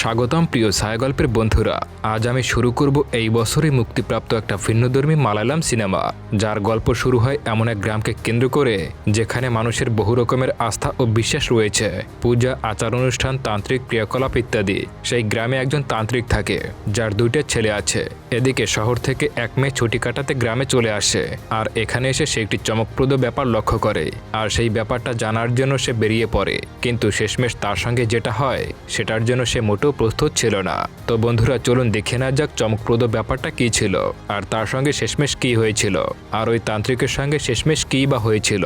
স্বাগতম প্রিয় ছায়াগল্পের বন্ধুরা। আজ আমি শুরু করব এই বছরই মুক্তিপ্রাপ্ত একটা ভিন্নধর্মী মালায়ালাম সিনেমা, যার গল্প শুরু হয় এমন এক গ্রামকে কেন্দ্র করে, যেখানে মানুষের বহু রকমের আস্থা ও বিশ্বাস রয়েছে, পূজা, আচার অনুষ্ঠান, তান্ত্রিক ক্রিয়াকলাপ ইত্যাদি। সেই গ্রামে একজন তান্ত্রিক থাকে, যার দুইটা ছেলে আছে। এদিকে শহর থেকে এক মেয়ে ছুটি কাটাতে গ্রামে চলে আসে, আর এখানে এসে সে একটি চমকপ্রদ ব্যাপার লক্ষ্য করে, আর সেই ব্যাপারটা জানার জন্য সে বেরিয়ে পড়ে। কিন্তু শেষমেশ তার সঙ্গে যেটা হয়, সেটার জন্য সে মোটেও প্রস্তুত ছিল না। তো বন্ধুরা, চলুন দেখে না যাক চমকপ্রদ ব্যাপারটা কী ছিল, আর তার সঙ্গে শেষমেশ কী হয়েছিল, আর ওই তান্ত্রিকের সঙ্গে শেষমেশ কী বা হয়েছিল।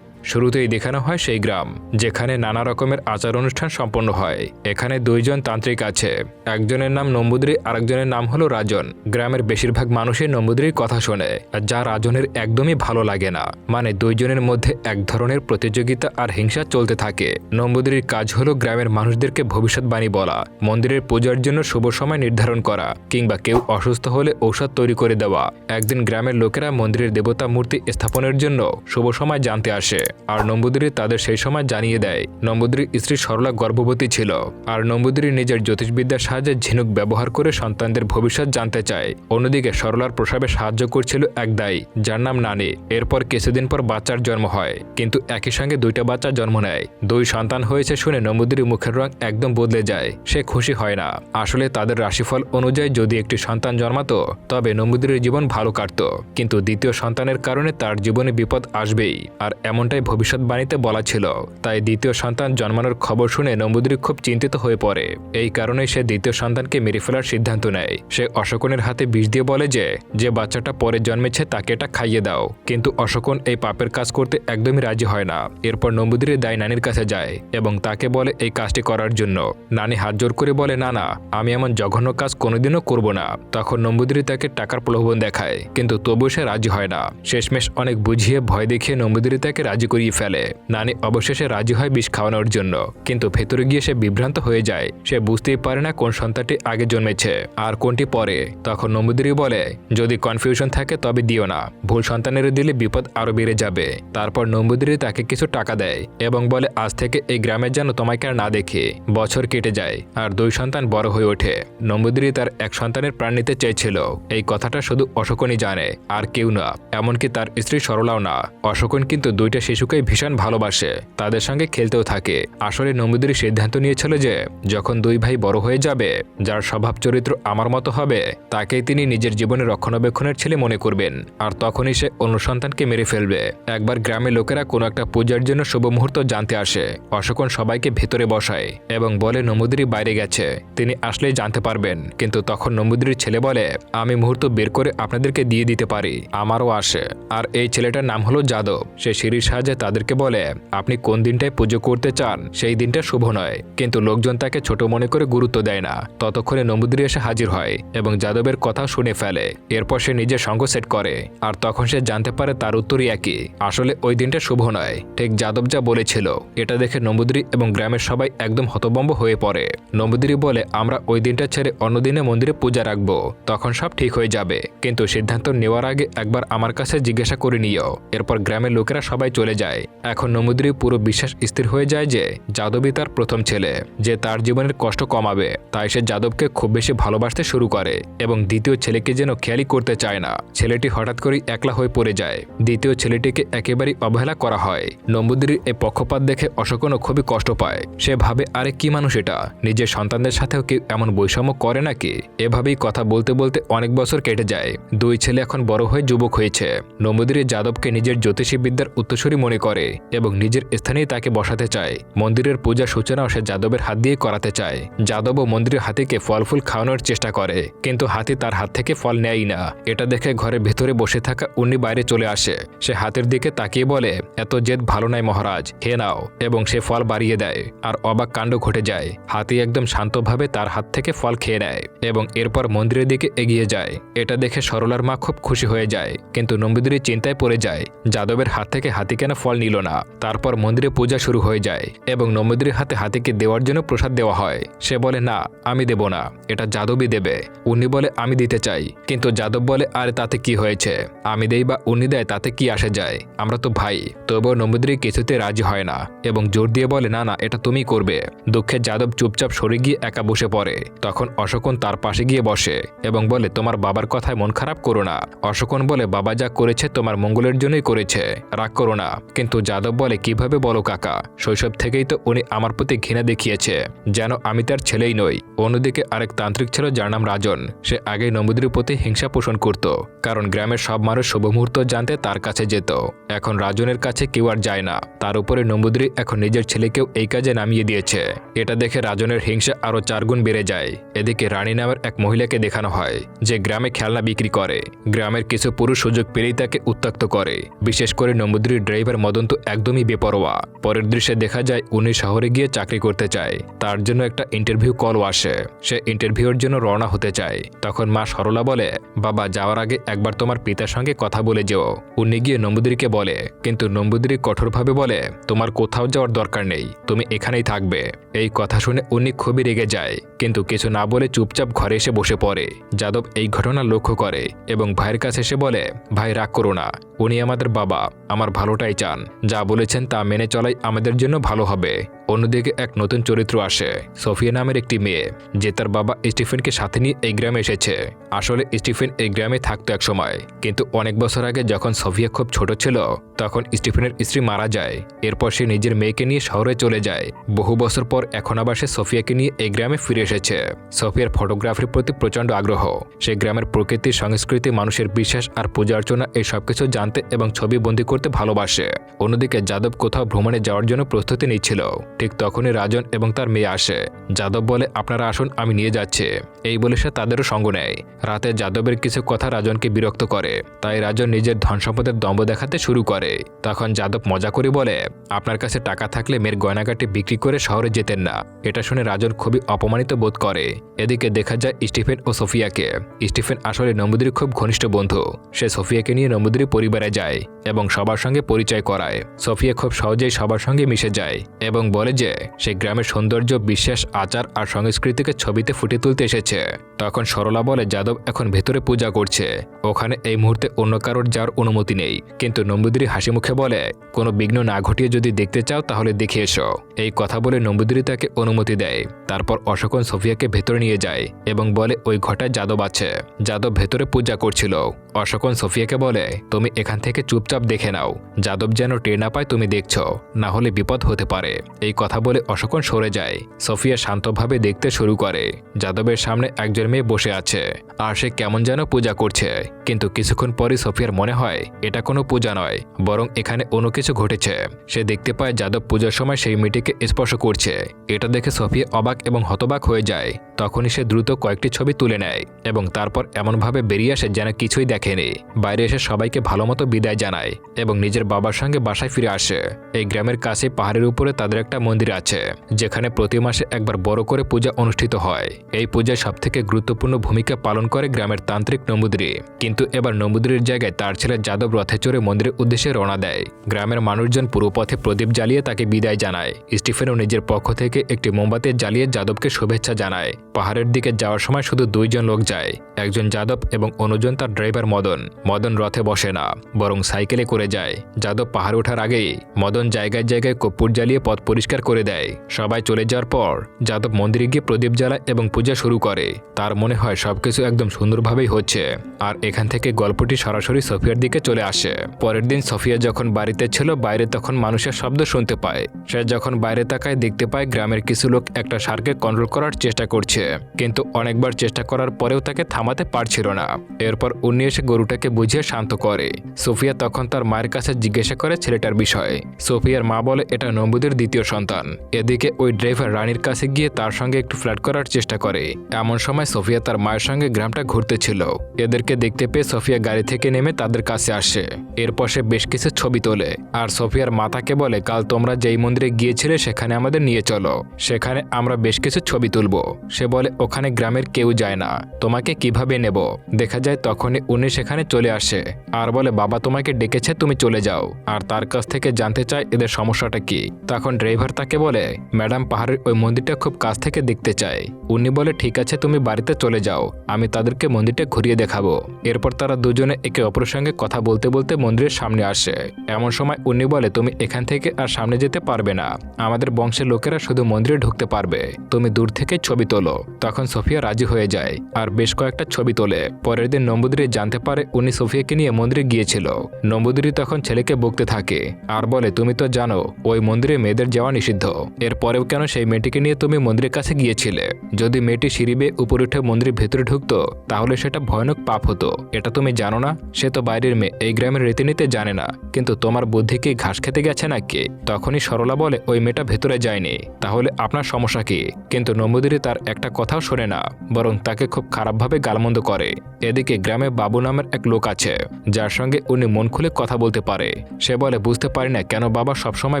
শুরুতেই দেখানো হয় সেই গ্রাম, যেখানে নানা রকমের আচার অনুষ্ঠান সম্পন্ন হয়। এখানে দুইজন তান্ত্রিক আছে। একজনের নাম নম্বুদ্রি, আরেকজনের নাম হলো রাজন। গ্রামের বেশিরভাগ মানুষই নম্বুদ্রির কথা শোনে, যা রাজনের একদমই ভালো লাগে না। মানে দুইজনের মধ্যে এক ধরনের প্রতিযোগিতা আর হিংসা চলতে থাকে। নম্বুদ্রির কাজ হলো গ্রামের মানুষদেরকে ভবিষ্যৎবাণী বলা, মন্দিরের পূজার জন্য শুভ সময় নির্ধারণ করা, কিংবা কেউ অসুস্থ হলে ঔষধ তৈরি করে দেওয়া। একদিন গ্রামের লোকেরা মন্দিরের দেবতা মূর্তি স্থাপনের জন্য শুভ সময় জানতে আসে। আর নম্বুদিরি তাদের সেই সময় জানিয়ে দেয় নম্বুদির স্ত্রী সরলা গর্ভবতী ছিল, আর নম্বুদিরি নিজের জ্যোতিষবিদ্যার সাহায্যে ঝিনুক ব্যবহার করে সন্তানদের ভবিষ্যৎ জানতে চায়। অন্যদিকে সরলার প্রসাবে সাহায্য করছিল এক দাই, যার নাম নানি। এরপর কিছুদিন পর বাচ্চার জন্ম হয়, কিন্তু একই সঙ্গে দুইটা বাচ্চা জন্ম নেয়। দুই সন্তান হয়েছে শুনে নম্বুদিরি মুখের রং একদম বদলে যায়, সে খুশি হয় না। আসলে তাদের রাশিফল অনুযায়ী যদি একটি সন্তান জন্মাতো, তবে নম্বুদিরের জীবন ভালো কাটত, কিন্তু দ্বিতীয় সন্তানের কারণে তার জীবনে বিপদ আসবেই, আর এমনটাই ভবিষ্যৎবাণীতে বলা ছিল। তাই দ্বিতীয় সন্তান জন্মানোর খবর শুনে নম্বুদ্রি খুব চিন্তিত হয়ে পড়ে। এই কারণেই সে দ্বিতীয় সন্তানকে মেরে ফেলার সিদ্ধান্ত নেয়। সে অশোকনের হাতে বিষ দিয়ে বলে যে যে বাচ্চাটা পরে জন্মেছে তাকে এটা খাইয়ে দাও। কিন্তু অশোকন এই পাপের কাজ করতে একদমই রাজি হয় না। এরপর নম্বুদ্রির দায় নানির কাছে যায় এবং তাকে বলে এই কাজটি করার জন্য। নানি হাত জোর করে বলে, না না, আমি এমন জঘন্য কাজ কোনোদিনও করব না। তখন নম্বুদ্রি তাকে টাকার প্রলোভন দেখায়। কিন্তু তবুও সে রাজি হয় না। শেষমেশ অনেক বুঝিয়ে, ভয় দেখিয়ে নম্বুদ্রি তাকে রাজি করিয়ে ফেলে। নানি অবশেষে রাজি হয় বিষ খাওয়ানোর জন্য। কিন্তু ভেতরে গিয়ে সে বিভ্রান্ত হয়ে যায়। সে বুঝতেই পারে না কোন সন্তানটি আগে জন্মেছে আর কোনটি পরে। তখন নম্বুদিরি বলে, যদি কনফিউশন থাকে তবে দিও না। ভুল সন্তানের দিলে বিপদ আরও বেড়ে যাবে। তারপর নম্বুদিরি তাকে কিছু টাকা দেয় এবং বলে, আজ থেকে এই গ্রামের যেন তোমাকে আর না দেখে। বছর কেটে যায় আর দুই সন্তান বড় হয়ে ওঠে। নম্বুদিরি তার এক সন্তানের প্রাণ নিতে চেয়েছিল। এই কথাটা শুধু অশোকনই জানে, আর কেউ না। এমনকি তার স্ত্রী সরলাও না। অশোকন কিন্তু দুইটা শিশুকে ভীষণ ভালোবাসে। তাদের সঙ্গে খেলতেও থাকে। আসলে নমিদুরি সিদ্ধান্ত নিয়েছিল যে, যখন দুই ভাই বড় হয়ে যাবে, যার স্বভাব চরিত্র আমার মতো হবে, তাকেই তিনি নিজের জীবনে রক্ষণাবেক্ষণের ছেলে মনে করবেন। আর তখনই সে অন্য সন্তানকে মেরে ফেলবে। একবার গ্রামের লোকেরা কোনো একটা পূজার জন্য শুভ মুহূর্ত জানতে আসে। অশোকন সবাইকে ভেতরে বসায় এবং বলে নমুদ্রি বাইরে গেছে। তিনি আসলেই জানতে পারবেন। কিন্তু তখন নমুদ্রির ছেলে বলে, আমি মুহূর্ত বের করে আপনাদেরকে দিয়ে দিতে পারি। আমারও আসে। আর এই ছেলেটার নাম হলো যাদব। সে সিঁড়ির সাহায্যে তাদেরকে বলে, আপনি কোন দিনটায় পুজো করতে চান? সেই দিনটা শুভ নয়। কিন্তু লোকজন তাকে ছোট মনে করে গুরুত্ব দেয় না। ততক্ষণে নমুদ্রি এসে হাজির হয় এবং যাদবের কথা শুনে ফেলে। এরপর সে নিজের সঙ্গ সেট করে। আর তখন সে জানতে পারে তার উত্তরই একই। আসলে ওই দিনটা শুভ নয়। ঠিক যাদব যা বলেছিল, এটা দেখে নমুদ্রি এবং গ্রামের সবাই একদম হতবম্ব হয়ে পড়ে। নমুদ্রি বলে, আমরা ওই দিনটা ছেড়ে অন্যদিনে মন্দিরে পূজা রাখব। তখন সব ঠিক হয়ে যাবে। কিন্তু সিদ্ধান্ত নেওয়ার আগে একবার আমার কাছে জিজ্ঞাসা করে নিও। এরপর গ্রামের লোকেরা সবাই চলে যায় এখন নমুদ্রি পুরো বিশ্বাস স্থির হয়ে যায় যে যাদবই তার প্রথম ছেলে, যে তার জীবনের কষ্ট কমাবে, তাই সে যাদবকে খুব বেশি ভালোবাসতে শুরু করে এবং দ্বিতীয় ছেলেকে যেন খেয়ালি করতে চায় না। ছেলেটি হঠাৎ করেই একলা হয়ে পড়ে যায়। দ্বিতীয় ছেলেটিকে একেবারেই অবহেলা করা হয়। নম্বুদ্রির এই পক্ষপাত দেখে অশোকনও খুবই কষ্ট পায়। সে ভাবে, আরে, কি মানুষ এটা? নিজের সন্তানদের সাথেও কেউ এমন বৈষম্য করে নাকি? এভাবেই কথা বলতে বলতে অনেক বছর কেটে যায়। দুই ছেলে এখন বড় হয়ে যুবক হয়েছে। নম্বুদ্রি যাদবকে নিজের জ্যোতিষী বিদ্যার উত্তরসূরি মনে করে এবং নিজের স্থানেই তাকে বসাতে চায়। মন্দিরের পূজার সূচনাও সে যাদবের হাত দিয়ে করাতে চায়। যাদবও মন্দিরের হাতিকে ফল ফুল খাওয়ানোর চেষ্টা করে, কিন্তু হাতি তার হাত থেকে ফল নেয়ই না। এটা দেখে ঘরের ভেতরে বসে থাকা উনি বাইরে চলে আসে। সে হাতের দিকে তাকিয়ে বলে, এত জেদ ভালো নয় মহারাজ হে নাও। এবং সে ফল বাড়িয়ে দেয়, আর অবাক কাণ্ড ঘটে যায়। হাতি একদম শান্তভাবে তার হাত থেকে ফল খেয়ে নেয় এবং এরপর মন্দিরের দিকে এগিয়ে যায়। এটা দেখে সরলার মা খুব খুশি হয়ে যায়, কিন্তু নম্বিদুরি চিন্তায় পড়ে যায়। যাদবের হাত থেকে হাতি কেন প্রার্থনা ফল নিল না। তারপর মন্দিরে পূজা শুরু হয়ে যায় এবং নমুদ্রির হাতে হাতিকে দেওয়ার জন্য প্রসাদ দেওয়া হয়। সে বলে, না, আমি দেব না। এটা যাদবই দেবে। উনি বলে, আমি দিতে চাই। কিন্তু যাদব বলে, আরে, তাতে কি হয়েছে? আমি দেই বা উনি দেয়, তাতে কি আসে যায়? আমরা তো ভাই। তবুও নমুদ্রি কিছুতে রাজি হয় না এবং জোর দিয়ে বলে, না না, এটা তুমি করবে। দুঃখে যাদব চুপচাপ সরে গিয়ে একা বসে পড়ে। তখন অশোকন তার পাশে গিয়ে বসে এবং বলে, তোমার বাবার কথায় মন খারাপ করো না। অশোকন বলে, বাবা যা করেছে, তোমার মঙ্গলের জন্যই করেছে। রাগ করো না। কিন্তু যাদব বলে, কীভাবে বলো কাকা? শৈশব থেকেই তো উনি আমার প্রতি ঘৃণা দেখিয়েছে। যেন আমি তার ছেলেই নই। অন্যদিকে আরেক তান্ত্রিক ছিল, যার নাম রাজন। সে আগেই নমুদ্রির প্রতি হিংসা পোষণ করত, কারণ গ্রামের সব মানুষ শুভ মুহূর্ত জানতে তার কাছে যেত। এখন রাজনের কাছে কেউ আর যায় না। তার উপরে নমুদ্রি এখন নিজের ছেলেকেও এই কাজে নামিয়ে দিয়েছে। এটা দেখে রাজনের হিংসা আরও চারগুণ বেড়ে যায়। এদিকে রানী নামের এক মহিলাকে দেখানো হয়, যে গ্রামে খেলনা বিক্রি করে। গ্রামের কিছু পুরুষ সুযোগ পেলেই তাকে উত্তক্ত করে। বিশেষ করে নমুদ্রির ড্রাইভার মদন তো একদমই বেপরোয়া। পরের দৃশ্যে দেখা যায়, উনি শহরে গিয়ে চাকরি করতে চায়। তার জন্য একটা ইন্টারভিউ কলও আসে। সে ইন্টারভিউর জন্য রওনা হতে চায়। তখন মা সরলা বলে, বাবা, যাওয়ার আগে একবার তোমার পিতার সঙ্গে কথা বলে যেও। উনি গিয়ে নম্বুদ্রিকে বলে, কিন্তু নম্বুদ্রি কঠোরভাবে বলে, তোমার কোথাও যাওয়ার দরকার নেই। তুমি এখানেই থাকবে। এই কথা শুনে উনি খুবই রেগে যায়। কিন্তু কিছু না বলে চুপচাপ ঘরে এসে বসে পড়ে। যাদব এই ঘটনা লক্ষ্য করে এবং ভাইয়ের কাছে এসে বলে, ভাই, রাগ করো না। উনি আমাদের বাবা। আমার ভালোটাই চান যা বলেছেন তা মেনে চলাই আমাদের জন্য ভালো হবে। অন্যদিকে এক নতুন চরিত্র আসে, সোফিয়া নামের একটি মেয়ে, যে তার বাবা স্টিফেনকে সাথে নিয়ে এই গ্রামে এসেছে। আসলে স্টিফেন এই গ্রামে থাকতো এক সময়, কিন্তু অনেক বছর আগে যখন সোফিয়া খুব ছোট ছিল, তখন স্টিফেনের স্ত্রী মারা যায়। এরপর সে নিজের মেয়েকে নিয়ে শহরে চলে যায়। বহু বছর পর এখন আবার সে সোফিয়াকে নিয়ে এই গ্রামে ফিরে এসেছে। সোফিয়ার ফটোগ্রাফির প্রতি প্রচণ্ড আগ্রহ। সে গ্রামের প্রকৃতি, সংস্কৃতি, মানুষের বিশ্বাস আর পূজা অর্চনা এই সবকিছু জানতে এবং ছবি বন্দি করতে ভালোবাসে। অন্যদিকে যাদব কোথাও ভ্রমণে যাওয়ার জন্য প্রস্তুতি নিচ্ছিল। ঠিক তখনই রাজন এবং তার মেয়ে আসে। যাদব বলে, আপনারা আসুন, আমি নিয়ে যাচ্ছি। এই বলে সে তাদেরও সঙ্গ নেয়। রাতে যাদবের কিছু কথা রাজনকে বিরক্ত করে। তাই রাজন নিজের ধন সম্পদের দম্ভ দেখাতে শুরু করে। তখন যাদব মজা করে বলে, আপনার কাছে টাকা থাকলে মেয়ের গয়নাগাটি বিক্রি করে শহরে যেতেন না। এটা শুনে রাজন খুবই অপমানিত বোধ করে। এদিকে দেখা যায় স্টিফেন ও সোফিয়াকে। স্টিফেন আসলে নমুদ্রির খুব ঘনিষ্ঠ বন্ধু। সে সোফিয়াকে নিয়ে নমুদ্রি পরিবারে যায় এবং সবার সঙ্গে পরিচয় করায়। সোফিয়া খুব সহজেই সবার সঙ্গে মিশে যায় এবং বলে যে সে গ্রামের সৌন্দর্য, বিশ্বাস, আচার আর সংস্কৃতিকে ছবিতে ফুটে তুলতে এসেছে। তখন সরলা বলে, যাদব এখন ভেতরে পূজা করছে। ওখানে এই মুহূর্তে অন্য কারোর যাওয়ার অনুমতি নেই। কিন্তু নম্বুদ্রি হাসি মুখে বলে, কোনো বিঘ্ন না ঘটিয়ে যদি দেখতে চাও, তাহলে দেখে এসো। এই কথা বলে নম্বুদ্রি তাকে অনুমতি দেয়। তারপর অশোকন সোফিয়াকে ভেতরে নিয়ে যায় এবং বলে, ওই ঘটায় যাদব আছে। যাদব ভেতরে পূজা করছিল। অশোকন সোফিয়াকে বলে, তুমি এখান থেকে চুপচাপ দেখে নাও। যাদব যেন টের না পায়, তুমি দেখছ। না হলে বিপদ হতে পারে। এই কথা বলে অশোকন সরে যায়। সোফিয়া শান্তভাবে দেখতে শুরু করে। যাদবের সামনে একজন মেয়ে বসে আছে। আর সে কেমন যেন পূজা করছে। কিন্তু কিছুক্ষণ পরই সোফিয়ার মনে হয়, এটা কোনো পূজা নয়, বরং এখানে অন্য কিছু ঘটেছে। সে দেখতে পায় যাদব পূজার সময় সেই মেয়েটিকে স্পর্শ করছে। এটা দেখে সোফিয়া অবাক এবং হতবাক হয়ে যায়। তখনই সে দ্রুত কয়েকটি ছবি তুলে নেয় এবং তারপর এমনভাবে বেরিয়ে আসে যেন কিছুই দেখেনি। বাইরে এসে সবাইকে ভালোমতো বিদায় জানায় এবং নিজের বাবার সঙ্গে বাসায় ফিরে আসে। এই গ্রামের কাছে পাহাড়ের উপরে তাদের একটা মন্দির আছে, যেখানে প্রতি মাসে একবার বড় করে পূজা অনুষ্ঠিত হয়। এই পূজায় সবথেকে গুরুত্বপূর্ণ ভূমিকা পালন করে গ্রামের তান্ত্রিক নমুদ্রি। কিন্তু এবার নমুদ্রির জায়গায় তার ছেলে যাদব রথে চড়ে মন্দিরের উদ্দেশ্যে রওনা দেয়। গ্রামের মানুষজন পুরো পথে প্রদীপ জ্বালিয়ে তাকে বিদায় জানায়। স্টিফেনও নিজের পক্ষ থেকে একটি মোমবাতি জ্বালিয়ে যাদবকে শুভেচ্ছা জানায়। পাহাড়ের দিকে যাওয়ার সময় শুধু দুইজন লোক যায়, একজন যাদব এবং অন্যজন তার ড্রাইভার মদন। মদন রথে বসে না, বরং সাইকেলে করে যায়। যাদব পাহাড়ে ওঠার আগেই মদন জায়গায় জায়গায় কর্পূর জ্বালিয়ে পথ পরিষ্কার করে দেয়। সবাই চলে যাওয়ার পর যাদব মন্দিরে গিয়ে প্রদীপ জ্বালায় এবং পূজা শুরু করে। তার মনে হয় সবকিছু একদম সুন্দরভাবেই হচ্ছে। আর এখান থেকে গল্পটি সরাসরি সোফিয়ার দিকে চলে আসে। পরের দিন সোফিয়া যখন বাড়িতে ছিল, বাইরে তখন মানুষের শব্দ শুনতে পায়। সে যখন বাইরে তাকায়, দেখতে পায় গ্রামের কিছু লোক একটা সারকে কন্ট্রোল করার চেষ্টা করছে। কিন্তু অনেকবার চেষ্টা করার পরেও তাকে থামাতে পারছিল না। এরপর উনি এসে গরুটাকে বুঝিয়ে শান্ত করে। সোফিয়া তখন তার মায়ের কাছে জিজ্ঞাসা করে ছেলেটার বিষয়ে। সোফিয়ার মা বলে, এটা নম্বুদের দ্বিতীয় সন্তান। এদিকে ওই ড্রাইভার রানীর কাছে গিয়ে তার সঙ্গে একটু ফ্ল্যাট করার চেষ্টা করে। এমন সময় সোফিয়া তার মায়ের সঙ্গে গ্রামটা ঘুরতেছিল এদেরকে দেখতে পেয়ে সোফিয়া গাড়ি থেকে নেমে তাদের কাছে আসে। এরপর সে বেশ কিছু ছবি তোলে। আর সোফিয়ার মাতাকে বলে, কাল তোমরা যেই মন্দিরে গিয়েছিলে সেখানে আমাদের নিয়ে চলো। সেখানে আমরা বেশ কিছু ছবি তুলব। সে বলে, ওখানে গ্রামের কেউ যায় না। তোমাকে কীভাবে নেব? দেখা যায় তখনই উনি সেখানে চলে আসে। আর বলে, বাবা তোমাকে ডেকেছে, তুমি চলে যাও। আর তার কাছ থেকে জানতে চায় এদের সমস্যাটা কি? তখন ড্রাইভার তাকে বলে, ম্যাডাম, পাহাড়ের ওই মন্দিরটা খুব কাছ থেকে দেখতে চায় উনি বলে, ঠিক আছে, তুমি বাড়িতে চলে যাও। আমি তাদেরকে মন্দিরটা ঘুরিয়ে দেখাবো। এরপর তারা দুজনে একে অপরের সঙ্গে কথা বলতে বলতে মন্দিরের সামনে আসে। এমন সময় উনি বলে, তুমি এখান থেকে আর সামনে যেতে পারবে না। আমাদের বংশের লোকেরা শুধু মন্দিরে ঢুকতে পারবে। তুমি দূর থেকে ছবি তোলো। তখন সোফিয়া রাজি হয়ে যায় আর বেশ কয়েকটা ছবি তোলে। পরের দিন নম্বুদিরি জানতে পারে উনি সোফিয়াকে নিয়ে মন্দিরে গিয়েছিল। নম্বুদিরি তখন ছেলেকে বকতে থাকে আর বলে, তুমি তো জানো, ওই মন্দিরে মেয়েদের যাওয়া নিষিদ্ধ। এরপরেও কেন সেই মেয়েটিকে নিয়ে তুমি মন্দিরের কাছে গিয়েছিলে? যদি মেয়েটি সিঁড়ি বেয়ে উপরে উঠে মন্দিরের ভেতরে ঢুকতো, তাহলে সেটা ভয়ানক পাপ হতো। এটা তুমি জানো না? সে তো বাইরের মেয়ে, এই গ্রামের রীতিনীতি জানে না। কিন্তু তোমার বুদ্ধি কি ঘাস খেতে গেছে নাকি? তখনই সরলা বলে, ওই মেয়েটা ভেতরে যায়নি। তাহলে আপনার সমস্যা কি? কিন্তু নম্বুদিরি তার একটা কথাও শোনে না, বরং তাকে খুব খারাপভাবে গালমন্দ করে। এদিকে গ্রামে বাবু নামের এক লোক আছে, যার সঙ্গে উনি মন খুলে কথা বলতে পারে। সে বলে, বুঝতে পারি না কেন বাবা সবসময়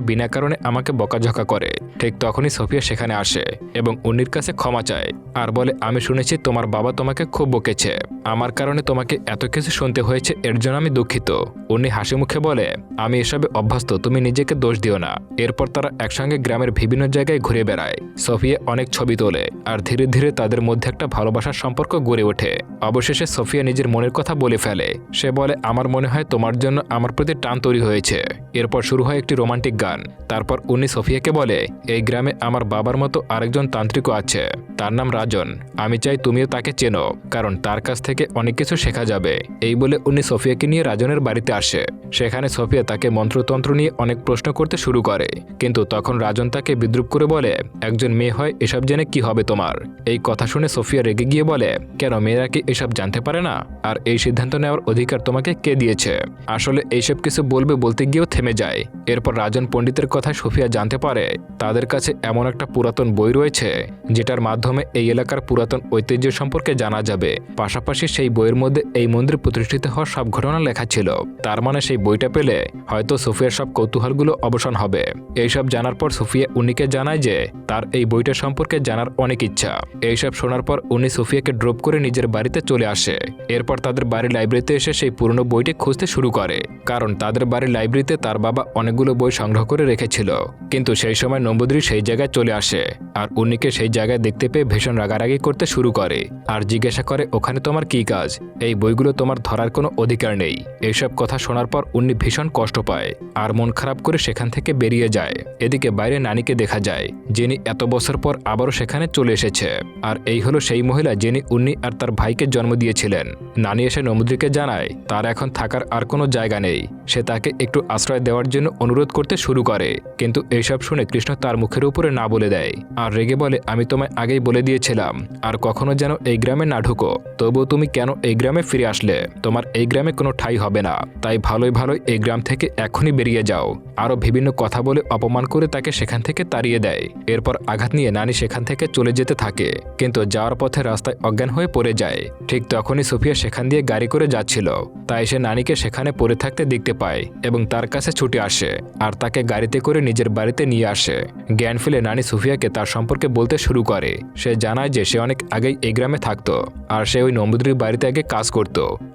বিনা কারণে আমাকে বকাঝকা করে। ঠিক তখনই সোফিয়া সেখানে আসে এবং উনির কাছে ক্ষমা চায়। আর বলে, আমি শুনেছি তোমার বাবা তোমাকে খুব বকেছে। আমার কারণে তোমাকে এত কিছু শুনতে হয়েছে, এর জন্য আমি দুঃখিত। উনি হাসি মুখে বলে, আমি এসবে অভ্যস্ত, তুমি নিজেকে দোষ দিও না। এরপর তারা একসঙ্গে গ্রামের বিভিন্ন জায়গায় ঘুরে বেড়ায়। সোফিয়া অনেক ছবি তোলে, আর ধীরে ধীরে তাদের মধ্যে একটা ভালোবাসার সম্পর্ক গড়ে ওঠে। অবশেষে সোফিয়া নিজের মনের কথা বলে ফেলে। সে বলে, আমার মনে হয় তোমার জন্য আমার প্রতি টান তৈরি হয়েছে। এরপর শুরু হয় একটি রোমান্টিক গান। তারপর উনি সোফিয়াকে বলে, এই গ্রামে আমার বাবার মতো আরেকজন তান্ত্রিকও আছে। তার নাম রাজন। আমি চাই তুমিও তাকে চেনো, কারণ তার কাছ থেকে অনেক কিছু শেখা যাবে। এই বলে উনি সোফিয়াকে নিয়ে রাজনের বাড়িতে আসে। সেখানে সোফিয়া তাকে মন্ত্রতন্ত্র নিয়ে অনেক প্রশ্ন করতে শুরু করে। কিন্তু তখন রাজন তাকে বিদ্রুপ করে বলে, একজন মেয়ে হয়, এসব জেনে কি হবে তোমার? এই কথা শুনে সোফিয়া রেগে গিয়ে বলে, কেন মেয়েরা কি এসব জানতে পারে না? আর এই সিদ্ধান্ত নেওয়ার অধিকার তোমাকে কে দিয়েছে? আসলে এইসব কিছু বলবে বলতে গিয়েও থেমে যায়। এরপর রাজন পণ্ডিতের কথা সোফিয়া জানতে পারে, তাদের কাছে এমন একটা পুরাতন বই রয়েছে, যেটার মাধ্যমে এই এলাকার পুরাতন ঐতিহ্য সম্পর্কে জানা যাবে। পাশাপাশি সেই বইয়ের মধ্যে এই মন্দির প্রতিষ্ঠিত হওয়ার সব ঘটনা লেখা ছিল। তার মানে সেই বইটা পেলে হয়তো সুফিয়ার সব কৌতূহলগুলো অবসান হবে। এইসব জানার পর সোফিয়া উনিকে জানায় যে তার এই বইটা সম্পর্কে জানার অনেক ইচ্ছা। এইসব শোনার পর উনি সোফিয়াকে ড্রপ করে নিজের বাড়িতে চলে আসে। এরপর তাদের বাড়ির লাইব্রেরিতে এসে সেই পুরনো বইটি খুঁজতে শুরু করে। কারণ তাদের বাড়ির লাইব্রেরিতে তার বাবা অনেকগুলো বই সংগ্রহ করে রেখেছিল। কিন্তু সেই সময় নম্বদ্রী সেই জায়গায় চলে আসে। আর উনিকে সেই জায়গায় দেখতে পেয়ে ভীষণ রাগারাগি করতে শুরু করে। আর জিজ্ঞাসা করে, ওখানে তোমার কি কাজ? এই বইগুলো তোমার ধরার কোনো অধিকার নেই। এইসব কথা শোনার পর উনি ভীষণ কষ্ট পায় আর মন খারাপ করে সেখান থেকে বেরিয়ে যায়। এদিকে বাইরে নানিকে দেখা যায়, যিনি এত বছর পর আবারও সেখানে চলে এসেছে। আর এই হলো সেই মহিলা যিনি উনি আর তার ভাইকে জন্ম দিয়েছিলেন। নানি এসে নমুদ্রিকে জানায়, তার এখন থাকার আর কোনো জায়গা নেই। সে তাকে একটু আশ্রয় দেওয়ার জন্য অনুরোধ করতে শুরু করে। কিন্তু এইসব শুনে কৃষ্ণ তার মুখের উপরে না বলে দেয়। আর রেগে বলে, আমি তোমায় আগেই বলে দিয়েছিলাম, আর কখনো যেন এই গ্রামে না ঢুকো। তবুও তুমি কেন এই গ্রামে ফিরে আসলে, তোমার এই গ্রামে কোনো ঠাই হবে না। তাই ভালোই ভালোই এই গ্রাম থেকে এখনই বেরিয়ে যাও। আরও বিভিন্ন কথা বলে অপমান করে তাকে সেখান থেকে তাড়িয়ে দেয়। এরপর আঘাত নিয়ে নানি সেখান থেকে চলে যেতে থাকে। কিন্তু যাওয়ার পথে রাস্তায় অজ্ঞান হয়ে পড়ে যায়। ঠিক তখনই সুফিয়া সেখান দিয়ে গাড়ি করে যাচ্ছিল। তাই সে নানিকে সেখানে পড়ে থাকতে দেখতে পায় এবং তার কাছে ছুটে আসে আর তাকে গাড়িতে করে নিজের বাড়িতে নিয়ে আসে। জ্ঞান ফেলে নানি সুফিয়াকে তার সম্পর্কে বলতে শুরু করে। সে জানায় যে সে অনেক আগেই এই গ্রামে থাকতো। আর সে ওই নম্বুদ্রির বাড়িতে আগে কাজ করত।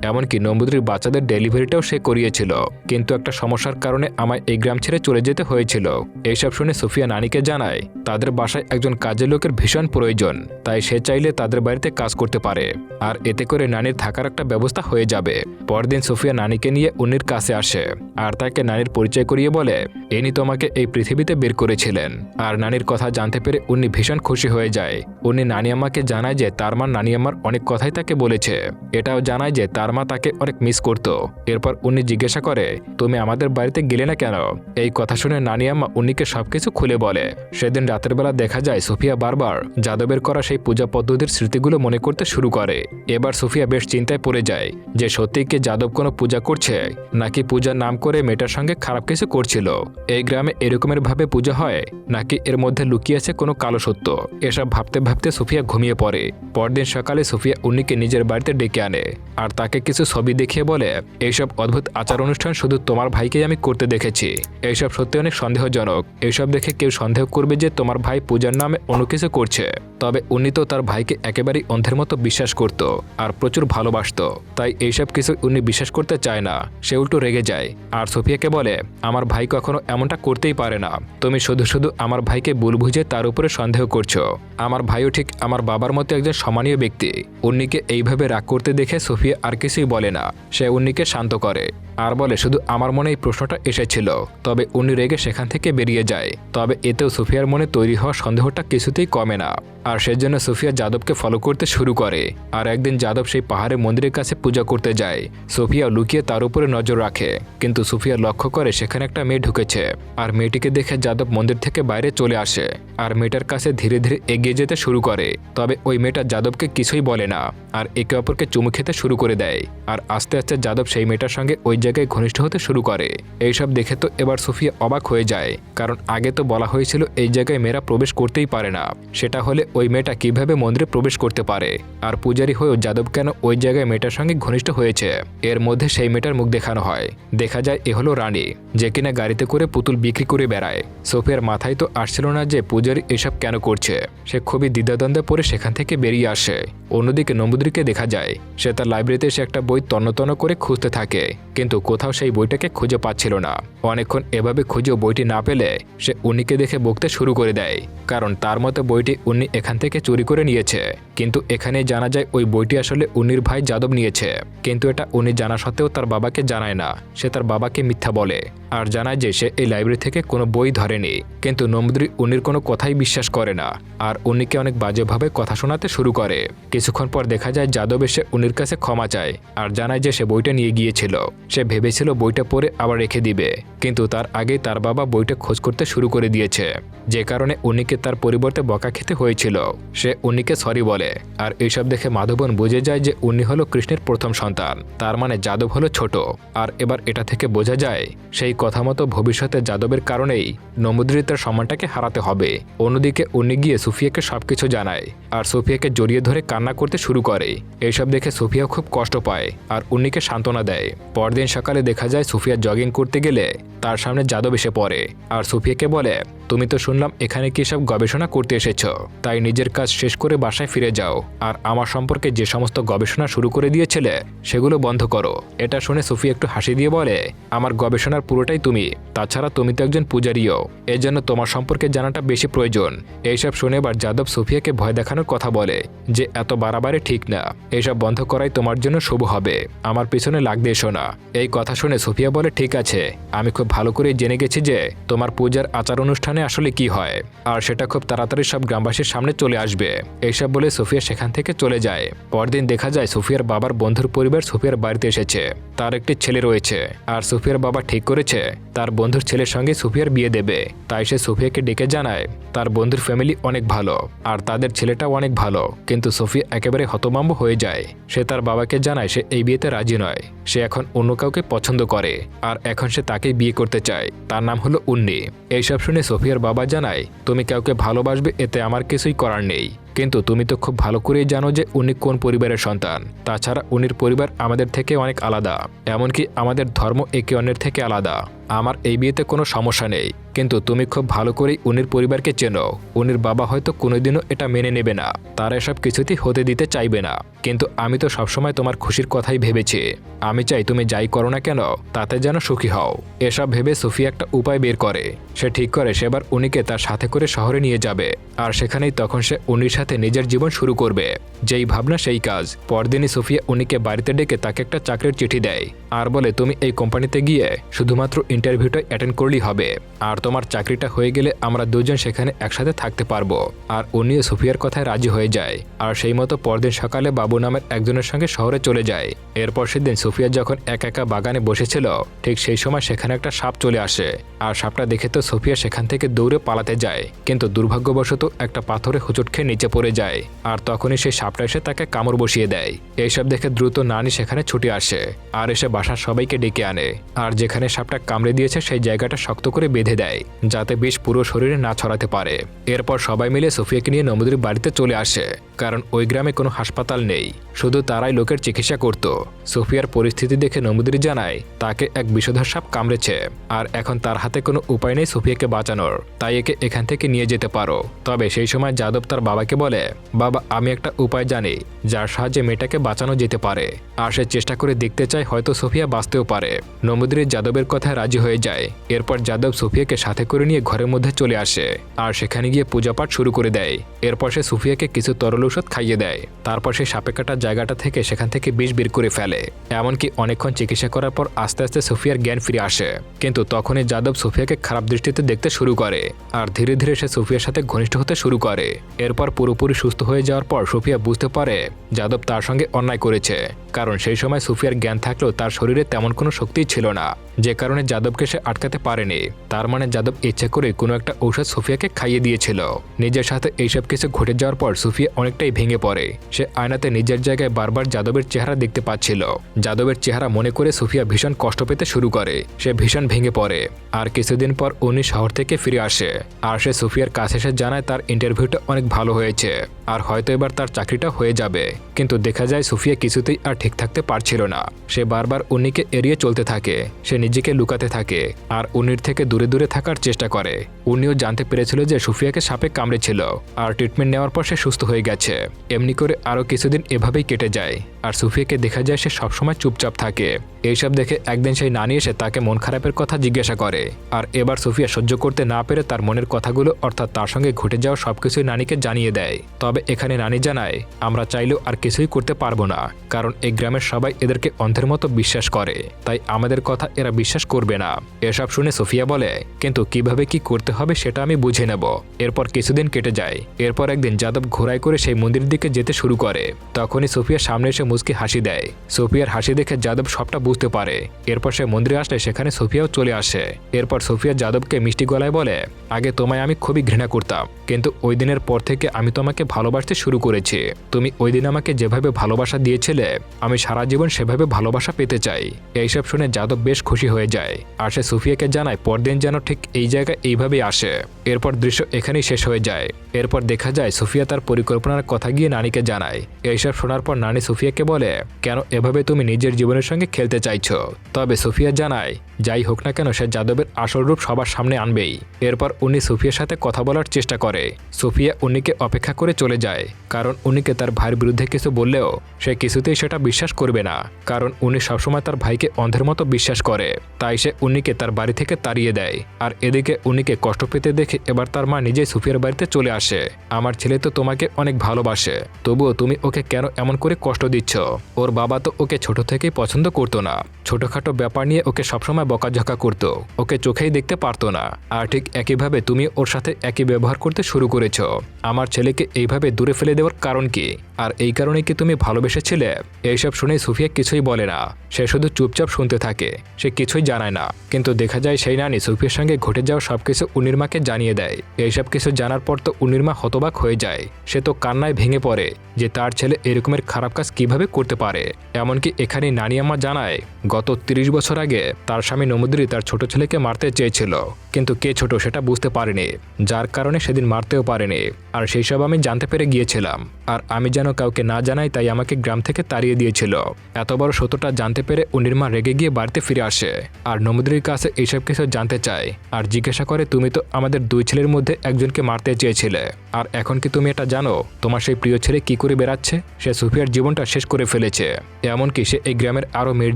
এমনকি নম্বুদ্রির বাচ্চাদের ডেলিভারিটাও সে করিয়েছিল। কিন্তু একটা সমস্যার কারণে আমায় এই গ্রাম ছেড়ে চলে যেতে হয়েছিল। এইসব শুনে সুফিয়া নানিকে জানায়, তাদের বাসায় একজন কাজের লোকের ভীষণ প্রয়োজন, তাই সে চাইলে তাদের বাড়িতে কাজ করতে পারে। আর এতে করে নানির থাকার একটা ব্যবস্থা হয়ে যাবে। পরদিন সুফিয়া নানিকে নিয়ে উনির কাছে আসে, আর তাকে নানির পরিচয় করিয়ে বলে, ইনি তোমাকে এই পৃথিবীতে বের করেছিলেন। আর নানির কথা জানতে পেরে উনি ভীষণ খুশি হয়ে যায়। উনি নানি আমাকে জানায় যে তার মা নানি আমার অনেক কথাই তাকে বলেছে। এটাও জানায় যে তার মা তাকে অনেক মিস করত। এরপর উনি জিজ্ঞাসা করে, তুমি আমাদের বাড়িতে গেলে না কেন? এই কথা শুনে নানি আম্মা উনিকে সবকিছু খুলে বলে। সেদিন রাতের বেলা দেখা যায় সুফিয়া বারবার যাদবের করা সেই পূজা পদ্ধতির স্মৃতিগুলো মনে করতে শুরু করে। এবার সুফিয়া বেশ চিন্তায় পড়ে যায় যে সত্যি কি যাদব কোনো পূজা করছে, নাকি পূজার নাম করে মেয়েটার সঙ্গে খারাপ কিছু করছিল? এই গ্রামে এরকমের ভাবে পূজা হয়, নাকি এর মধ্যে লুকিয়ে আছে কোনো কালো সত্য? এসব ভাবতে ভাবতে সুফিয়া ঘুমিয়ে পড়ে। পরদিন সকালে সুফিয়া উনিকে নিজের বাড়িতে ডেকে আনে। আর তাকে কিছু ছবি দেখিয়ে বলে, এইসব অদ্ভুত আচার অনুষ্ঠান শুধু তোমার ভাইকেই আমি করতে দেখেছি। এইসব সত্যি অনেক সন্দেহজনক। এইসব দেখে কেউ সন্দেহ করবে যে তোমার ভাই পূজার নামে অন্য কিছু করছে। তবে উনি তো তার ভাইকে একেবারেই অন্ধের মতো বিশ্বাস করত আর প্রচুর ভালোবাসতো। তাই এইসব কিছু উনি বিশ্বাস করতে চায় না। সে উল্টো রেগে যায়। আর সোফিয়াকে বলে, আমার ভাই কখনো এমনটা করতেই পারে না। তুমি শুধু শুধু আমার ভাইকে ভুল বুঝে তার উপরে সন্দেহ করছ। আমার ভাইও ঠিক আমার বাবার মতো একজন সমানীয় ব্যক্তি। উনিকে এইভাবে রাগ করতে দেখে সোফিয়া আর কিছুই বলে না। সে উন্নিকে শান্ত করে। আর বলে, শুধু আমার মনে এই প্রশ্নটা এসেছিল। তবে উনি রেগে সেখান থেকে বেরিয়ে যায়। তবে এতেও সুফিয়ার মনে তৈরি হওয়া সন্দেহটা কিছুতেই কমে না। আর সেজন্য সুফিয়া যাদবকে ফলো করতে শুরু করে। আর একদিন যাদব সেই পাহাড়ের মন্দিরের কাছে পূজা করতে যায়। সোফিয়া লুকিয়ে তার উপরে নজর রাখে। কিন্তু সুফিয়া লক্ষ্য করে সেখানে একটা মেয়ে ঢুকেছে। আর মেয়েটিকে দেখে যাদব মন্দির থেকে বাইরে চলে আসে। আর মেয়েটার কাছে ধীরে ধীরে এগিয়ে যেতে শুরু করে। তবে ওই মেয়েটা যাদবকে কিছুই বলে না। আর একে অপরকে চুমু খেতে শুরু করে দেয়। আর আস্তে আস্তে যাদব সেই মেয়েটার সঙ্গে ওই জায়গায় ঘনিষ্ঠ হতে শুরু করে। এইসব দেখে তো এবার সুফিয়া অবাক হয়ে যায়, কারণ আগে তো বলা হয়েছিল এই জায়গায় মেয়েরা প্রবেশ করতেই পারে না। সেটা হলে ওই মেয়েটা কীভাবে মন্দিরে প্রবেশ করতে পারে? আর পূজারি হয়েও যাদব কেন ওই জায়গায় মেয়েটার সঙ্গে ঘনিষ্ঠ হয়েছে? এর মধ্যে সেই মেয়েটার মুখ দেখানো হয়। দেখা যায় এ হলো রানী, যে কিনা গাড়িতে করে পুতুল বিক্রি করে বেড়ায়। সোফিয়ার মাথায় তো আসছিল না যে পূজারি এসব কেন করছে। সে খুবই দ্বিধাদ্বন্দ্বে পরে সেখান থেকে বেরিয়ে আসে। অন্যদিকে নম্বুদ্রিকে দেখা যায়, সে তার লাইব্রেরিতে সে একটা বই তন্নতন্ন করে খুঁজতে থাকে। কিন্তু কোথাও সেই বইটাকে খুঁজে পাচ্ছিল না। অনেকক্ষণ এভাবে খুঁজেও বইটি না পেলে সে উনিকে দেখে বকতে শুরু করে দেয়, কারণ তার মতো বইটি উনি এখান থেকে চুরি করে নিয়েছে। কিন্তু এখানে জানা যায় ওই বইটি আসলে উনির ভাই যাদব নিয়েছে। কিন্তু এটা উনি জানা সত্ত্বেও তার বাবাকে জানায় না, সে তার বাবাকে মিথ্যা বলে। আর জানায় যে সে এই লাইব্রেরি থেকে কোনো বই ধরেনি। কিন্তু নমদ্রি উনির কোনো কথাই বিশ্বাস করে না আর উনিকে অনেক বাজেভাবে কথা শোনাতে শুরু করে। কিছুক্ষণ পর দেখা যায় যাদব এসে উনির কাছে ক্ষমা চায় আর জানায় যে সে বইটা নিয়ে গিয়েছিল। সে ভেবেছিল বইটা পড়ে আবার রেখে দিবে, কিন্তু তার আগেই তার বাবা বইটা খোঁজ করতে শুরু করে দিয়েছে। যে কারণে উনিকে তার পরিবর্তে বকা খেতে হয়েছিল। সে উনিকে সরি বলে আর এইসব দেখে মাধবন বুঝে যায় যে উনি হলো কৃষ্ণের প্রথম সন্তান। তার মানে যাদব হলো ছোট। আর এবার এটা থেকে বোঝা যায়, সেই কথা মতো ভবিষ্যতে যাদবের কারণেই নমুদ্রি তার সম্মানটাকে হারাতে হবে। অন্যদিকে উনি গিয়ে সুফিয়াকে সবকিছু জানায় আর সুফিয়াকে জড়িয়ে ধরে কান্না করতে শুরু করে। এইসব দেখে সুফিয়া খুব কষ্ট পায় আর উন্নিকে সান্ত্বনা দেয়। পরদিন সকালে দেখা যায় সুফিয়া জগিং করতে গেলে তার সামনে যাদব এসে পড়ে আর সুফিয়াকে বলে, তুমি তো শুনলাম এখানে কি সব গবেষণা করতে এসেছ। তাই নিজের কাজ শেষ করে বাসায় ফিরে যাও আর আমার সম্পর্কে যে সমস্ত গবেষণা শুরু করে দিয়েছিলে সেগুলো বন্ধ করো। এটা শুনে সুফিয়া একটু হাসি দিয়ে বলে, আমার গবেষণার পুরোটাই তুমি। তাছাড়া তুমি তো একজন পূজারীও। এর জন্য তোমার সম্পর্কে জানাটা বেশি প্রয়োজন। এইসব শুনে এবার যাদব সুফিয়াকে ভয় দেখানোর কথা বলে যে, এত বাড়াবাড়ি ঠিক না। এইসব বন্ধ করাই তোমার জন্য শুভ হবে। আমার পিছনে লাগবে এসো না। এই কথা শুনে সুফিয়া বলে, ঠিক আছে। আমি খুব ভালো করে জেনে গেছি যে, তোমার পূজার আচার অনুষ্ঠানে আসলে কি হয়। আর সেটা খুব তাড়াতাড়ি সব গ্রামবাসীর সামনে চলে আসবে। এইসব বলে সুফিয়া সেখান থেকে চলে যায়। পরদিন দেখা যায় সুফিয়ার বাবার বন্ধুর পরিবার সুফিয়ার বাড়িতে এসেছে। তার একটি ছেলে রয়েছে। আর সুফিয়ার বাবা ঠিক করেছে তার বন্ধুর ছেলের সঙ্গে সুফিয়ার বিয়ে দেবে। তাই সে সুফিয়াকে ডেকে জানায়, তার বন্ধুর ফ্যামিলি অনেক ভালো, আর তাদের ছেলেটাও অনেক ভালো। কিন্তু সুফিয়া একেবারে হতমাম্ব হয়ে যায়। সে তার বাবাকে জানায় সে এই বিয়েতে রাজি নয়। সে এখন অন্য কাউকে পছন্দ করে, আর এখন সে তাকেই বিয়ে করতে চায়। তার নাম হলো উন্নি। এইসব শুনে সোফিয়ার বাবা জানায়, তুমি কাউকে ভালোবাসবে, এতে আমার কিছুই করার নেই। কিন্তু তুমি তো খুব ভালো করেই জানো যে উনি কোন পরিবারের সন্তান। তাছাড়া উনির পরিবার আমাদের থেকে অনেক আলাদা। এমনকি আমাদের ধর্ম একে অন্যের থেকে আলাদা। আমার এই বিয়েতে কোনো সমস্যা নেই, কিন্তু তুমি খুব ভালো করেই উনির পরিবারকে চেনো। উনির বাবা হয়তো কোনোদিনও এটা মেনে নেবে না। তারা এসব কিছুতেই হতে দিতে চাইবে না। কিন্তু আমি তো সবসময় তোমার খুশির কথাই ভেবেছি। আমি চাই তুমি যাই করো না কেন, তাতে যেন সুখী হও। এসব ভেবে সুফিয়া একটা উপায় বের করে। সে ঠিক করে সেবার উনিকে তার সাথে করে শহরে নিয়ে যাবে। আর সেখানেই তখন সে উনির সাথে নিজের জীবন শুরু করবে। যেই ভাবনা সেই কাজ। পরদিনই সুফিয়া উনিকে বাড়িতে ডেকে তাকে একটা চাকরির চিঠি দেয়। আর বলে, তুমি এই কোম্পানিতে গিয়ে শুধুমাত্র ইন্টারভিউটা অ্যাটেন্ড করলেই হবে। আর তোমার চাকরিটা হয়ে গেলে আমরা দুজন সেখানে একসাথে থাকতে পারব। আর উনিও সুফিয়ার কথায় রাজি হয়ে যায়। আর সেই মতো পরদিন সকালে বাবু নামের একজনের সঙ্গে শহরে চলে যায়। এরপর সেদিন সুফিয়া যখন এক একা বাগানে বসেছিল, ঠিক সেই সময় সেখানে একটা সাপ চলে আসে। আর সাপটা দেখে তো সুফিয়া সেখান থেকে দৌড়ে পালাতে যায়। কিন্তু দুর্ভাগ্যবশত একটা পাথরে হুচট খেয়ে নিচে পড়ে যায়। আর তখনই সেই সাপটা এসে তাকে কামড় বসিয়ে দেয়। এইসব দেখে দ্রুত নানি সেখানে ছুটে আসে। আর এসে বাসার সবাইকে ডেকে আনে। আর যেখানে সাপটা কামড়ে দিয়েছে, সেই জায়গাটা শক্ত করে বেঁধে দেয়, যাতে বিষ পুরো শরীরে না ছড়াতে পারে। এরপর সবাই মিলে সোফিয়াকে নিয়ে নমুদির বাড়িতে চলে আসে, কারণ ওই গ্রামে কোনো হাসপাতাল নেই। শুধু তারাই লোকের চিকিৎসা করত। সোফিয়ার পরিস্থিতি দেখে নমুদির জানায়, তাকে এক বিষধর সাপ কামড়েছে, আর এখন তার হাতে কোনো উপায় নেই সোফিয়াকে বাঁচানোর। তাই একে এখান থেকে নিয়ে যেতে পারো। তবে সেই সময় যাদব তার বাবাকে বলে, বাবা, আমি একটা উপায় জানি, যার সাহায্যে মেয়েটাকে বাঁচানো যেতে পারে, আর সে চেষ্টা করে দেখতে চায় হয়তো সোফিয়া বাঁচতেও পারে। নমুদ্রি যাদবের কথায় রাজি হয়ে যায়। এরপর যাদব সোফিয়াকে সাথে করে নিয়ে ঘরের মধ্যে চলে আসে আর সেখানে গিয়ে পূজাপাঠ শুরু করে দেয়। এরপর সে সুফিয়াকে কিছু তরল ঔষধ খাইয়ে দেয়। তারপর সে সাপে কাটার জায়গাটা থেকে সেখান থেকে বিষ বের করে ফেলে। এমনকি অনেকক্ষণ চিকিৎসা করার পর আস্তে আস্তে সোফিয়ার জ্ঞান ফিরে আসে। কিন্তু তখনই যাদব সুফিয়াকে খারাপ দৃষ্টিতে দেখতে শুরু করে আর ধীরে ধীরে সে সুফিয়ার সাথে ঘনিষ্ঠ হতে শুরু করে। এরপর পুরোপুরি সুস্থ হয়ে যাওয়ার পর সুফিয়া বুঝতে পারে যাদব তার সঙ্গে অন্যায় করেছে। কারণ সেই সময় সুফিয়ার জ্ঞান থাকলেও তার শরীরে তেমন কোনো শক্তিই ছিল না। যে কারণে যাদবকে সে আটকাতে পারেনি। তার মানে যাদব ইচ্ছে করে কোনো একটা ঔষধ সুফিয়াকে খাইয়ে দিয়েছিল। নিজের সাথে এইসব কিছু ঘটে যাওয়ার পর সুফিয়া অনেকটাই ভেঙে পড়ে। সে আয়নাতে নিজের জায়গায় বারবার যাদবের চেহারা দেখতে পাচ্ছিল। যাদবের চেহারা মনে করে সুফিয়া ভীষণ কষ্ট পেতে শুরু করে। সে ভীষণ ভেঙে পড়ে। আর কিছুদিন পর উনি শহর থেকে ফিরে আসে। আর সে সুফিয়ার কাছে এসে জানায় তার ইন্টারভিউটা অনেক ভালো হয়েছে। আর হয়তো এবার তার চাকরিটা হয়ে যাবে। কিন্তু দেখা যায় সুফিয়া কিছুতেই আর ঠিক থাকতে পারছিল না। সে বারবার উনিকে এড়িয়ে চলতে থাকে, সে নিজেকে লুকাতে থাকে, আর উনির থেকে দূরে দূরে থাকার চেষ্টা করে। উনিও জানতে পেরেছিল যে সুফিয়াকে সাপে কামড়েছিল, আর ট্রিটমেন্ট নেওয়ার পর সে সুস্থ হয়ে গেছে। এমনি করে আরও কিছুদিন এভাবেই কেটে যায়, আর সুফিয়াকে দেখা যায় সে সবসময় চুপচাপ থাকে। এইসব দেখে একদিন সেই নানি এসে তাকে মন খারাপের কথা জিজ্ঞাসা করে, আর এবার সুফিয়া সহ্য করতে না পেরে তার মনের কথাগুলো অর্থাৎ তার সঙ্গে ঘটে যাওয়া সবকিছুই নানিকে জানিয়ে দেয়। তবে এখানে নানি জানায়, আমরা চাইলেও আর কিছুই করতে পারব না, কারণ এই গ্রামের সবাই এদেরকে অন্ধের মতো বিশ্বাস করে। তাই আমাদের কথা এরা বিশ্বাস করবে না। এসব শুনে সোফিয়া বলে, কিন্তু কীভাবে কি করতে হবে সেটা আমি বুঝে নেব। এরপর কিছুদিন কেটে যায়। এরপর একদিন যাদব ঘোরায় করে সেই মন্দিরের দিকে যেতে শুরু করে। তখনই সোফিয়া সামনে এসে মুচকি হাসি দেয়। সোফিয়ার হাসি দেখে যাদব সবটা বুঝতে পারে। এরপর সে মন্দিরে আসলে সেখানে সোফিয়াও চলে আসে। এরপর সোফিয়া যাদবকে মিষ্টি গলায় বলে, আগে তোমায় আমি খুবই ঘৃণা করতাম, কিন্তু ওই দিনের পর থেকে আমি তোমাকে ভালোবাসতে শুরু করেছি। তুমি ওই দিন আমাকে যেভাবে ভালোবাসা দিয়েছিলে, আমি সারা জীবন সেভাবে ভালোবাসা পেতে চাই। এইসব শুনে যাদব বেশ খুশি হয়ে যায়। আর সে সুফিয়াকে জানায়, পরদিন যেন ঠিক এই জায়গায় এইভাবেই আসে। এরপর দৃশ্য এখানেই শেষ হয়ে যায়। এরপর দেখা যায়, সুফিয়া তার পরিকল্পনার কথা গিয়ে নানিকে জানায়। এইসব শোনার পর নানি সুফিয়াকে বলে, কেন এভাবে তুমি নিজের জীবনের সঙ্গে খেলতে চাইছো? তবে সুফিয়া জানায়, যাই হোক না কেন, সে যাদবের আসল রূপ সবার সামনে আনবেই। এরপর উনি সুফিয়ার সাথে কথা বলার চেষ্টা করে। সুফিয়া উনিকে অপেক্ষা করে চলে যায়, কারণ উনিকে তার ভাইয়ের বিরুদ্ধে কিছু বললেও সে কিছুতেই সেটা বিশ্বাস করবে না, কারণ উনি সবসময় তার ভাইকে অন্ধের মতো বিশ্বাস করে। তাই সে উনিকে তার বাড়ি থেকে তাড়িয়ে দেয়। আর এদিকে উনিকে কষ্ট পেতে দেখে এবার তার মা নিজেই সুফিয়ার বাড়িতে চলে আসে। আমার ছেলে তো তোমাকে অনেক ভালোবাসে। তবুও তুমি ওকে কেন এমন করে কষ্ট দিচ্ছ? ওর বাবা তো ওকে ছোট থেকেই পছন্দ করতো না। ছোটখাটো ব্যাপার নিয়ে ওকে সবসময় বকাঝকা করতো। ওকে চোখেই দেখতে পারতো না। আর ঠিক একইভাবে তুমি ওর সাথে একই ব্যবহার করতে শুরু করেছ। আমার ছেলেকে এইভাবে দূরে ফেলে দেওয়ার কারণ কি? আর এই কারণে কি তুমি ভালোবেসেছিলে? এইসব শুনে সুফিয়া কিছুই বলে না। সে শুধু চুপচাপ শুনতে থাকে। সে কিছুই জানায় না। কিন্তু দেখা যায় সেই নানি সুফিয়ার সঙ্গে ঘটে যাওয়া সবকিছু উনির্মাকে জানিয়ে দেয়। এইসব কিছু জানার পর তো উনির্মা হতবাক হয়ে যায়। সে তো কান্নায় ভেঙে পড়ে যে তার ছেলে এরকমের খারাপ কাজ কীভাবে করতে পারে। এমনকি এখানে নানি আমার জানায়, গত তিরিশ বছর আগে তার স্বামী নমুদ্রি তার ছোট ছেলেকে মারতে চেয়েছিল। কিন্তু কে ছোট সেটা বুঝতে পারেনি। যার কারণে সেদিন মারতেও পারেনি। আর সেই সব আমি জানতে পেরে গিয়েছিলাম। আর আমি যেন কাউকে না জানাই তাই আমাকে গ্রাম থেকে তাড়িয়ে দিয়েছিল। এত বড় সত্যটা জানতে পেরে উনির্মা রেগে গিয়ে বাড়িতে ফিরে আসে। আর নমুদ্রির কাছে এইসব কিছু জানতে চায়। আর জিজ্ঞাসা করে, তুমি তো আমাদের দুই ছেলের মধ্যে একজনকে মারতে চেয়েছিলে। আর এখন কি তুমি এটা জানো? তোমার সেই প্রিয় ছেলে কি করে বেড়াচ্ছে? সে সুফিয়ার জীবনটা শেষ করে ফেলেছে। এমনকি সে এই গ্রামের আরও মেয়ের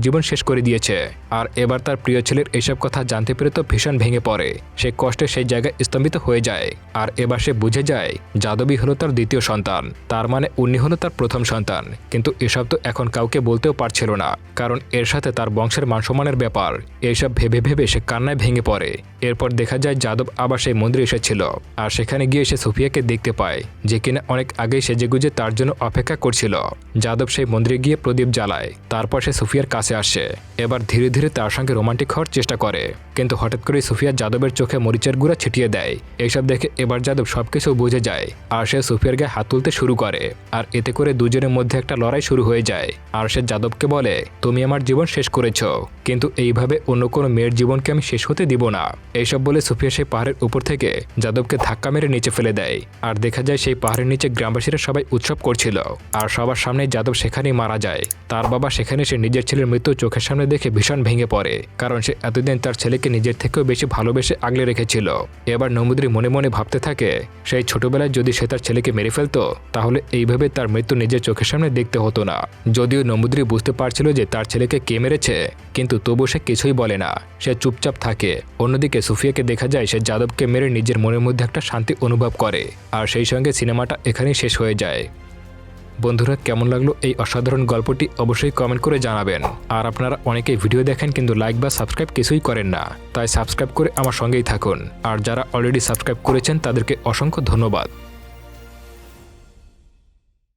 জীবন শেষ করে দিয়েছে। আর এবার তার প্রিয় ছেলের এইসব কথা জানতে পেরে তো ভীষণ ভেঙে পড়ে। সে কষ্টে সেই জায়গায় স্তম্ভিত হয়ে যায়। আর এবার সে বুঝে যায় যাদবী হলো তার দ্বিতীয় সন্তান। তার মানে উনি হলো তার প্রথম সন্তান। কিন্তু এসব তো এখন কাউকে বলতেও পারছিল না, কারণ এর সাথে তার বংশের মানসম্মানের ব্যাপার। এইসব ভেবে ভেবে সে কান্নায় ভেঙে পড়ে। এরপর দেখা যায় যাদব আবার সেই মন্দিরে এসেছিল, আর সেখানে গিয়ে সে সুফিয়াকে দেখতে পায়, যে কিনা অনেক আগেই সেজেগুজে তার জন্য অপেক্ষা করছিল। যাদব সেই মন্দিরে গিয়ে প্রদীপ জ্বালায়, তারপর সে সুফিয়ার কাছে আসে। এবার ধীরে ধীরে তার সঙ্গে রোমান্টিক হওয়ার চেষ্টা করে। কিন্তু হঠাৎ করে সুফিয়া যাদবের চোখে মরিচের গুঁড়া ছিটিয়ে দেয়। এইসব দেখে এবার যাদব সবকিছু বুঝে যায়, আর সে সুফিয়ার গায়ে হাত তুলতে শুরু করে, আর এতে করে দুজনের মধ্যে একটা লড়াই শুরু হয়ে যায়। আর সে যাদবকে বলে, তুমি আমার জীবন শেষ করেছ, কিন্তু এইভাবে অন্য কোনো মেয়ের জীবনকে আমি শেষ হতে দিব না। এইসব বলে সুফিয়া সেই পাহাড়ের উপর থেকে যাদবকে ধাক্কা মেরে নিচে ফেলে দেয়। আর দেখা যায় সেই পাহাড়ের নিচে গ্রামবাসীরা সবাই উৎসব করছিল। আর সবার সামনে যাদব সেখানেই মারা যায়। তার বাবা সেখানে সে নিজের ছেলের মৃত্যু চোখের সামনে দেখে ভীষণ ভেঙে পড়ে, কারণ সে এতদিন তার ছেলেকে নিজের থেকেও বেশি ভালোবেসে আগলে রেখেছিল। এবার নমুদ্রি মনে মনে ভাবতে থাকে, সেই ছোটবেলায় যদি সে তার ছেলেকে মেরে ফেলতো, তাহলে এইভাবে তার মৃত্যু নিজের চোখের সামনে দেখতে হতো না। যদিও নমুদ্রি বুঝতে পারছিল যে তার ছেলেকে কে মেরেছে, কিন্তু তবু সে কিছুই বলে না। সে চুপচাপ থাকে। অন্যদিকে সুফিয়াকে দেখা যায় সে যাদবকে মেরে নিজের মনের মধ্যে একটা শান্তি অনুভব করে। আর সেই সঙ্গে সিনেমাটা এখানেই শেষ হয়ে যায়। বন্ধুরা, কেমন লাগল এই অসাধারণ গল্পটি অবশ্যই কমেন্ট করে জানাবেন। আর আপনারা অনেকেই ভিডিও দেখেন কিন্তু লাইক বা সাবস্ক্রাইব কিছুই করেন না। তাই সাবস্ক্রাইব করে আমার সঙ্গেই থাকুন। আর যারা অলরেডি সাবস্ক্রাইব করেছেন, তাদেরকে অসংখ্য ধন্যবাদ।